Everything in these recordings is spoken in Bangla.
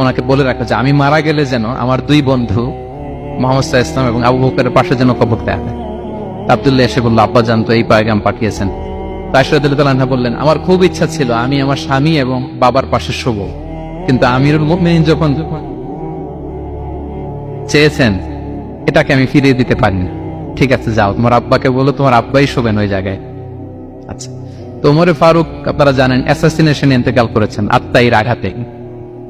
ওনাকে বলে রাখো যে আমি মারা গেলে যেন আমার দুই বন্ধু মোহাম্মদ সাহা ইসলাম এবং আবু বকরের পাশে যেন কবর দেয়া হয়। আবদুল্লাহ এসে বলল, আব্বা জান, তো এই পায়গাম পাঠিয়েছেন। তাইসরাদিল্লাহ বললেন, আমার খুব ইচ্ছা ছিল, আমি আমার স্বামী এবং বাবার পাশে শুভ কিন্তু আমিরুল মুমিনিন যখন চেয়েছেন, এটাকে আমি ফিরিয়ে দিতে পারি না ঠিক আছে, যাও, তোমার আব্বাকে বলো, তোমার আব্বাই শোবেন ওই জায়গায়। আচ্ছা তো ওমরে ফারুক, আপনারা জানেন, অ্যাসাসিনেশন ইন্তেকাল করেছেন আত্মাইর আঘাতে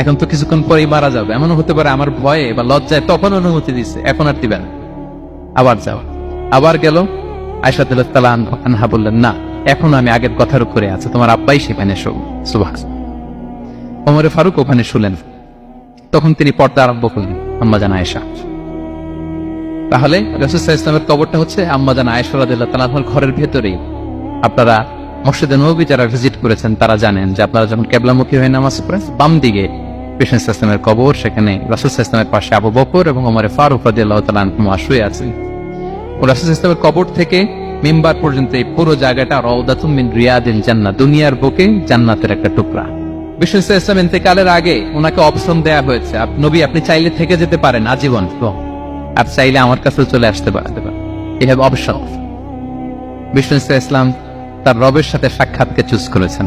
এখন তো কিছুক্ষণ পরেই মারা যাবে। এমনও হতে পারে আমার ভয়ে বা লজ্জায় তখন অনুমতি দিচ্ছে এখন আর দিবেন আবার যাও। আবার গেল। আয়সাদুল্লাহ বললেন, না, এখন আমি আগের কথার উপরে আছে। তোমার আব্বাই সেখানে সুভাষ ওমরে ফারুক ওখানে শুলেন। তখন তিনি পর্দা আরম্ভ করলেন, আম্মা জান আয়েশা। তাহলে রসুল্লাহ ইসলামের কবরটা হচ্ছে আম্মা জান আয়েশা রাদিল্লাহ ঘরের ভেতরেই। আপনারা মসজিদে নবী যারা ভিজিট করেছেন, তারা জানেন যে আপনারা যখন কেবলামুখী হয়ে নামাজ পড়েন বাম দিকে কৃষ্ণ ইসলামের কবর, সেখানে রাসুল ইসলামের পাশে আবু বকর এবং ওমরে ফারুক রাদিয়াল্লাহু তাআলা আনহুমা শুয়ে আছেন ও রাসুল ইসলামের কবর থেকে মিম্বার পর্যন্ত এই পুরো জায়গাটা রওদাতুম রিয়াদিল জান্নাত দুনিয়ার বুকে জান্নাতের একটা টুকরা। ইসলাম ইন্তেকালের আগে ওনাকে অপশন দেয়া হয়েছে। নবী, আপনি চাইলে থেকে যেতে পারেন, আজীবন। আর চাইলে আমার কাছে চলে আসতে পারেন এই অপশন ইসলাম তার রবের সাথে সাক্ষাৎকে চুজ করেছেন।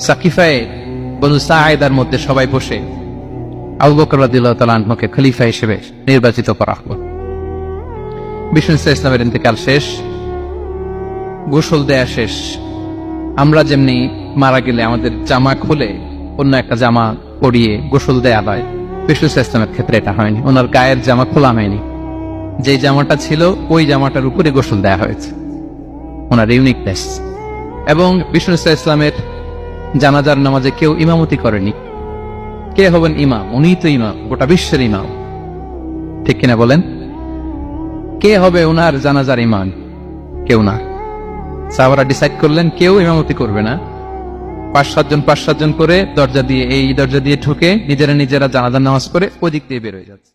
সাকিফায় মধ্যে সবাই বসে খলিফা হিসেবে নির্বাচিত করা হলো। ইন্তেকাল শেষ, গোসল দেয়া শেষ। আমরা যেমনি মারা গেলে আমাদের জামা খুলে অন্য একটা জামা পরিয়ে গোসল দেয়া হয় বিষ্ণু ইসা ইসলামের ক্ষেত্রে এটা হয়নি। ওনার গায়ের জামা খোলা হয়নি। যে জামাটা ছিল, ওই জামাটার উপরে গোসল দেয়া হয়েছে। ওনার ইউনিকনেস। এবং বিষ্ণু ইসলামের জানাজার নামাজে কেউ ইমামতি করেনি। কে হবেন ইমাম? উনি তো ইমাম, গোটা বিশ্বের ইমাম। ঠিক কিনা বলেন? কে হবে ওনার জানাজার ইমাম? কেউ না। সাহাবারা ডিসাইড করলেন, কেউ ইমামতি করবে না। পাঁচ সাতজন পাঁচ সাতজন করে দরজা দিয়ে, এই দরজা দিয়ে ঢুকে নিজেরা নিজেরা জানাজার নামাজ পড়ে ওদিক দিয়ে বেরোয় যাচ্ছে।